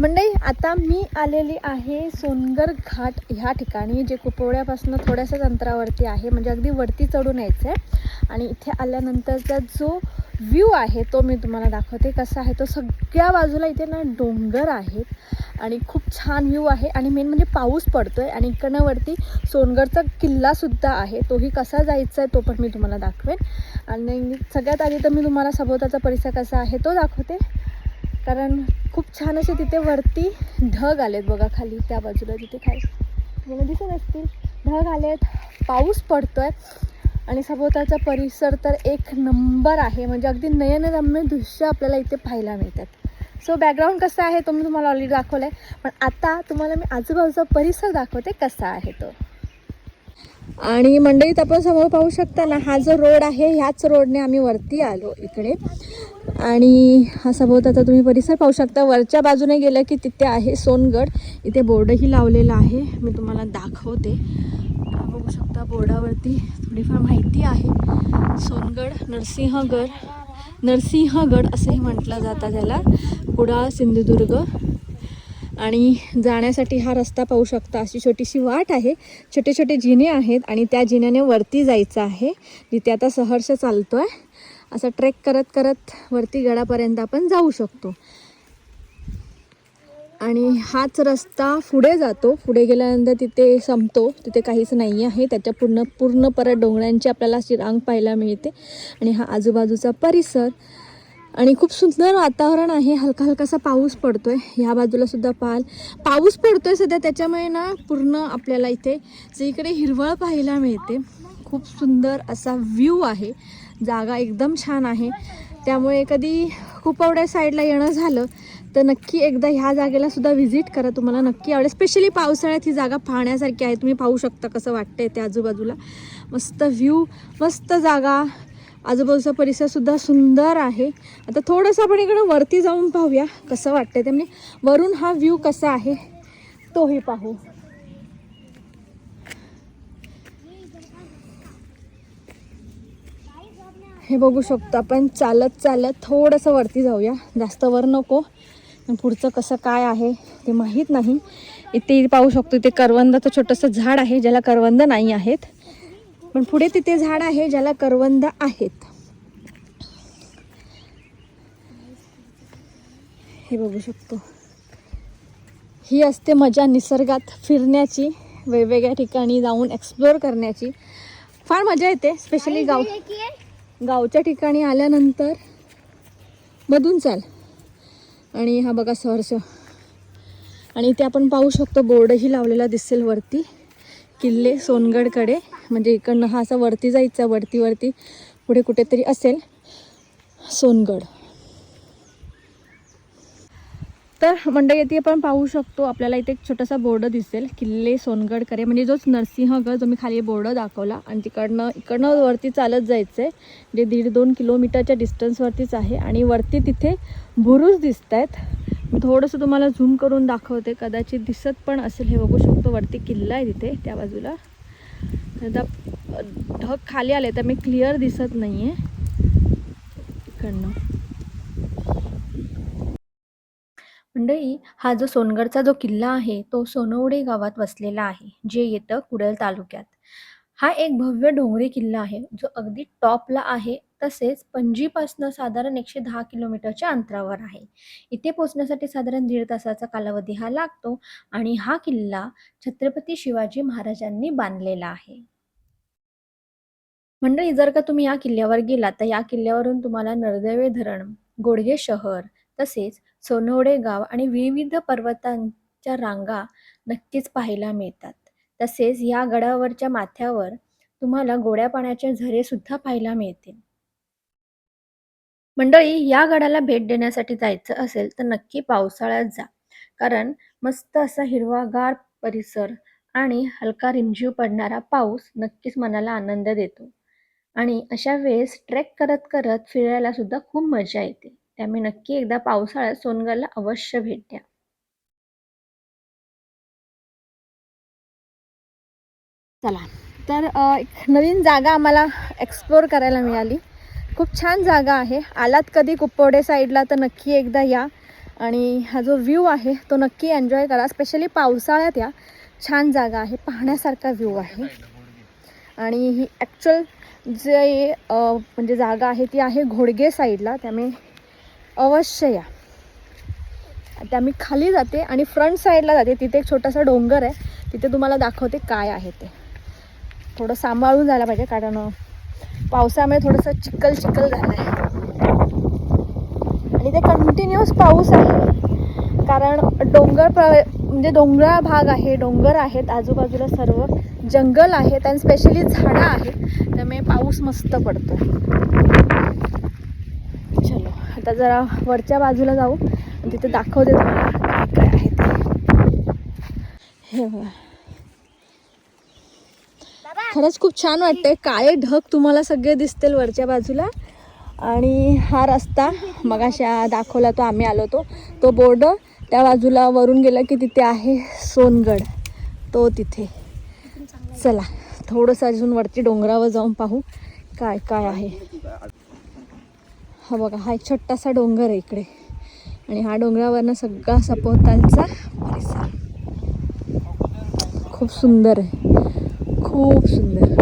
मंडई आता मी आलेली आहे सोनगर घाट ह्या ठिकाणी जे कुपवड्यापासून थोड्याशाच अंतरावरती आहे. म्हणजे अगदी वरती चढून यायचं आहे आणि इथे आल्यानंतरचा जो व्ह्यू आहे तो मी तुम्हाला दाखवते कसा आहे. तो सगळ्या बाजूला इथे ना डोंगर आहेत. आणि खूप छान व्ह्यू आहे. आणि मेन म्हणजे पाऊस पडतो आहे आणि इकडनं वरती सोनगडचा किल्लासुद्धा आहे. तोही कसा जायचा आहे तो पण मी तुम्हाला दाखवेन. आणि सगळ्यात आधी तर मी तुम्हाला सभोवताचा परिसर कसा आहे तो दाखवते. कारण खूप छान असे तिथे वरती ढग आलेत बघा खाली त्या बाजूला तिथे खाली तुम्हाला दिसत असतील. ढग आलेत पाऊस पडतो आहे आणि सभोवताचा परिसर तर एक नंबर आहे. म्हणजे अगदी नयनरम्य दृश्य आपल्याला इथे पाहायला मिळतात. सो बॅकग्राऊंड कसं आहे तो मी तुम्हाला ऑलरेडी दाखवलं आहे पण आता तुम्हाला मी आजूबाजूचा परिसर दाखवते कसा आहे तो. आणि मंडळीत आपण समोर पाहू शकता ना हा जो रोड आहे ह्याच रोडने आम्ही वरती आलो इकडे. आणि हा सभोवताचा तुम्ही परिसर पाहू शकता. वरच्या बाजूने गेलं की तिथे आहे सोनगड. इथे बोर्डही लावलेला आहे. मी तुम्हाला दाखवते. बघू शकता बोर्डावरती थोडीफार माहिती आहे. सोनगड नरसिंहगड. नरसिंहगड असंही म्हटलं जातं त्याला. कुडाळ सिंधुदुर्ग. आणि जाण्यासाठी हा रस्ता पाहू शकता. अशी छोटीशी वाट आहे. छोटे छोटे जिने आहेत आणि त्या जिन्याने वरती जायचं आहे. जिथे आता सहर्ष चालतो आहे असं ट्रेक करत करत वरती गडापर्यंत आपण जाऊ शकतो. आणि हाच रस्ता पुढे जातो. पुढे गेल्यानंतर तिथे संपतो. तिथे काहीच नाही आहे. त्याच्या पूर्ण पूर्ण परत डोंगरांची आपल्याला अशी रांग पाहायला मिळते. आणि हा आजूबाजूचा परिसर. आणि खूप सुंदर वातावरण आहे. हलका हलकासा पाऊस पडतो आहे ह्या बाजूलासुद्धा पाल पाऊस आहे सध्या. त्याच्यामुळे ना पूर्ण आपल्याला इथे जे इकडे हिरवळ पाहायला मिळते. खूप सुंदर असा व्ह्यू आहे. जागा एकदम छान आहे. त्यामुळे कधी कुपवड्या साईडला येणं झालं तर नक्की एकदा ह्या जागेला सुद्धा व्हिजिट करा तुम्हाला नक्की आवडेल. स्पेशली पावसाळ्यात ही जागा पाहण्यासारखी आहे. तुम्ही पाहू शकता कसं वाटतंय त्या आजूबाजूला. मस्त व्ह्यू मस्त जागा. आजूबाजूचा परिसरसुद्धा सुंदर आहे. आता थोडंसं आपण इकडं वरती जाऊन पाहूया कसं वाटतंय ते. म्हणजे वरून हा व्ह्यू कसा आहे तोही पाहू. हे बघू शकतो आपण. चालत चालत थोडंसं वरती जाऊया. जास्त वर नको. पुढचं कसं काय आहे ते माहीत नाही. इथे पाहू शकतो इथे करवंदाचं छोटंसं झाड आहे ज्याला करवंद नाही आहेत. पण पुढे तिथे झाड आहे ज्याला करवंद आहेत. हे बघू शकतो. ही असते मजा निसर्गात फिरण्याची. वेगवेगळ्या ठिकाणी जाऊन एक्सप्लोअर करण्याची. फार मजा येते स्पेशली गाव गावच्या ठिकाणी आल्यानंतर मधून चाल. आणि हा बघा सहर्ष. आणि इथे आपण पाहू शकतो बोर्डही लावलेला दिसेल वरती. किल्ले सोनगडकडे. म्हणजे इकडनं हा असा वरती जायचा वरती वरती पुढे कुठेतरी असेल सोनगड. तर मंडळी येथे आपण पाहू शकतो आपल्याला इथे एक छोटासा बोर्ड दिसेल किल्ले सोनगडकरे म्हणजे जोच नरसिंहगड जो मी खाली बोर्ड दाखवला. आणि तिकडनं इकडनं वरती चालत जायचं आहे जे दीड दोन किलोमीटरच्या डिस्टन्सवरतीच आहे. आणि वरती तिथे बुरुज दिसत आहेत थोडंसं तुम्हाला झूम करून दाखवते. कदाचित दिसत पण असेल. हे बघू शकतो वरती किल्ला आहे तिथे त्या बाजूला. आता ढग खाली आले तर मी क्लिअर दिसत नाही आहे इकडनं. मंडळी हा जो सोनगडचा जो किल्ला आहे तो सोनवडे गावात वसलेला आहे जे येतं कुडल तालुक्यात. हा एक भव्य डोंगरी किल्ला आहे जो अगदी टॉपला आहे तसेच पणजीपासनं साधारण एकशे दहा किलोमीटरच्या अंतरावर आहे. इथे पोहोचण्यासाठी साधारण दीड तासाचा कालावधी हा लागतो आणि हा किल्ला छत्रपती शिवाजी महाराजांनी बांधलेला आहे. मंडळी जर का तुम्ही या किल्ल्यावर गेलात तर या किल्ल्यावरून तुम्हाला नरदेवे धरण गोडगे शहर तसेच सोनवडे गाव आणि विविध पर्वतांच्या रांगा नक्कीच पाहायला मिळतात. तसेच या गडावरच्या माथ्यावर तुम्हाला गोड्या पाण्याचे झरे सुद्धा पाहायला मिळतील. मंडळी या गडाला भेट देण्यासाठी जायचं असेल तर नक्की पावसाळ्यात जा. कारण मस्त असा हिरवागार परिसर आणि हलका रिमझिव पडणारा पाऊस नक्कीच मनाला आनंद देतो. आणि अशा वेळेस ट्रेक करत करत फिरायला सुद्धा खूप मजा येते. त्यामुळे नक्की एकदा पावसाळ्यात सोनगडला अवश्य भेट द्या. चला तर एक नवीन जागा आम्हाला एक्सप्लोअर करायला मिळाली. खूप छान जागा आहे. आलात कधी कुप्पोडे साईडला तर नक्की एकदा या. आणि हा जो व्ह्यू आहे तो नक्की एन्जॉय करा. स्पेशली पावसाळ्यात या. छान जागा आहे. पाहण्यासारखा व्ह्यू आहे. आणि ही ॲक्च्युअल जे म्हणजे जागा आहे ती आहे घोडगे साईडला त्यामुळे अवश्य या. आता मी खाली जाते आणि फ्रंट साईडला जाते. तिथे एक छोटासा डोंगर आहे. तिथे तुम्हाला दाखवते काय आहे ते. थोडं सांभाळून जायला पाहिजे कारण पावसामुळे थोडंसं चिखल चिखल झालं आहे आणि ते कंटिन्युअस पाऊस आहे. कारण डोंगर प्र म्हणजे डोंगराळ भाग आहे डोंगर आहेत आजूबाजूला सर्व जंगल आहेत आणि स्पेशली झाडं आहेत. त्यामुळे पाऊस मस्त पडतो आता जरा वरच्या बाजूला जाऊ आणि तिथे दाखवते तुम्हाला काय काय आहे ते. हे बघा. खरंच खूप छान वाटतंय. काळे ढग तुम्हाला सगळे दिसतील वरच्या बाजूला. आणि हा रस्ता मगाशा दाखवला तो आम्ही आलो तो तो बोर्ड त्या बाजूला वरून गेला की तिथे आहे सोनगड. तो तिथे. चला थोडंसं अजून वरती डोंगरावर जाऊन पाहू काय काय आहे. हा बघा हा एक छोटासा डोंगर आहे इकडे. आणि हा डोंगरावरनं सगळा सपोतालचा परिसर. खूप सुंदर आहे. खूप सुंदर.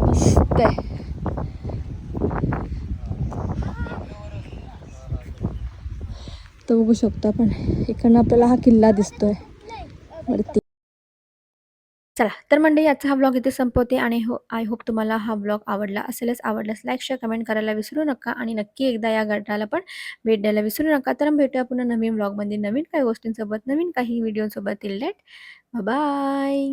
मस्त आहे. तो बघू शकतो आपण. इकडनं आपल्याला हा किल्ला दिसतोय. वरती. चला तर मंडळी याचा हा ब्लॉग इथे संपवते आणि हो आय होप तुम्हाला हा ब्लॉग आवडला असेलच आवडल्यास लाईक शेअर कमेंट करायला विसरू नका आणि नक्की एकदा या गटाला पण भेट द्यायला विसरू नका. तर भेटूया पुन्हा नवीन ब्लॉगमध्ये नवीन काही गोष्टींसोबत नवीन काही व्हिडिओसोबत टिल डेट बाय